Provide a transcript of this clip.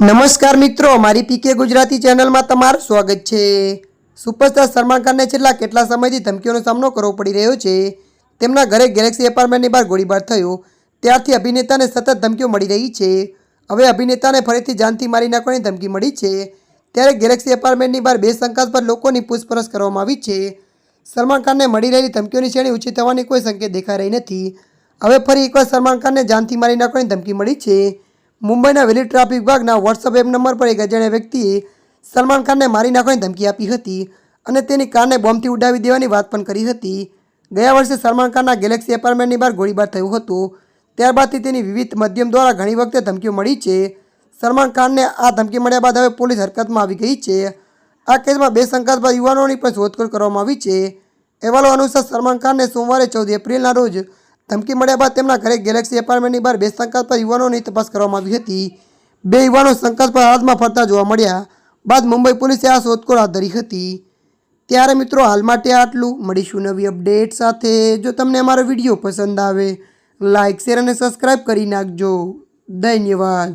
નમસ્કાર મિત્રો મારી પીકે ગુજરાતી ચેનલમાં તમારું સ્વાગત છે. સુપરસ્ટાર સલમાન ખાનને છેલ્લા કેટલા સમયથી ધમકીઓનો સામનો કરવો પડી રહ્યો છે? તેમના ઘરે ગેલેક્સી એપાર્ટમેન્ટની બહાર ગોળીબાર થયો. ત્યારથી અભિનેતાને સતત ધમકીઓ મળી રહી છે. હવે અભિનેતાને ફરીથી જાનથી મારી નાખવાની ધમકી મળી છે. ત્યારે ગેલેક્સી એપાર્ટમેન્ટની બહાર બે શંકાસ્પદ લોકોની પૂછપરછ કરવામાં આવી છે. સલમાન ખાનને મળી રહેલી ધમકીઓની શ્રેણી ઊંચી થવાની કોઈ સંકેત દેખાઈ રહી નથી. હવે ફરી એકવાર સલમાન ખાનને જાનથી મારી નાખવાની ધમકી મળી છે. મુંબઈના વેલી ટ્રાફિક વિભાગના વોટ્સઅપ એપ નંબર પર એક અજાણ્યા વ્યક્તિએ સલમાન ખાનને મારી નાખવાની ધમકી આપી હતી અને તેની કારને બોમ્બથી ઉડાવી દેવાની વાત પણ કરી હતી. ગયા વર્ષે સલમાન ખાનના ગેલેક્સી એપાર્ટમેન્ટની બહાર ગોળીબાર થયો હતો. ત્યારબાદથી તેની વિવિધ માધ્યમ દ્વારા ઘણી વખતે ધમકીઓ મળી છે. સલમાન ખાનને આ ધમકી મળ્યા બાદ હવે પોલીસ હરકતમાં આવી ગઈ છે. આ કેસમાં બે શંકાસ્પદ યુવાનોની પણ શોધખોળ કરવામાં આવી છે. અહેવાલો અનુસાર સલમાન ખાનને સોમવારે ચૌદ એપ્રિલના રોજ ધમકી મળ્યા બાદ તેમના ઘરે ગેલેક્સી એપાર્ટમેન્ટની બહાર બે શંકાસ્પદ યુવાનોની તપાસ કરવામાં આવી હતી. બે યુવાનો શંકાસ્પદ હાથમાં ફરતા જોવા મળ્યા બાદ મુંબઈ પોલીસે આ શોધખોળ હાથ ધરી હતી. ત્યારે મિત્રો હાલ માટે આટલું. મળીશું નવી અપડેટ સાથે. જો તમને અમારો વીડિયો પસંદ આવે લાઇક શેર અને સબસ્ક્રાઈબ કરી નાખજો. ધન્યવાદ.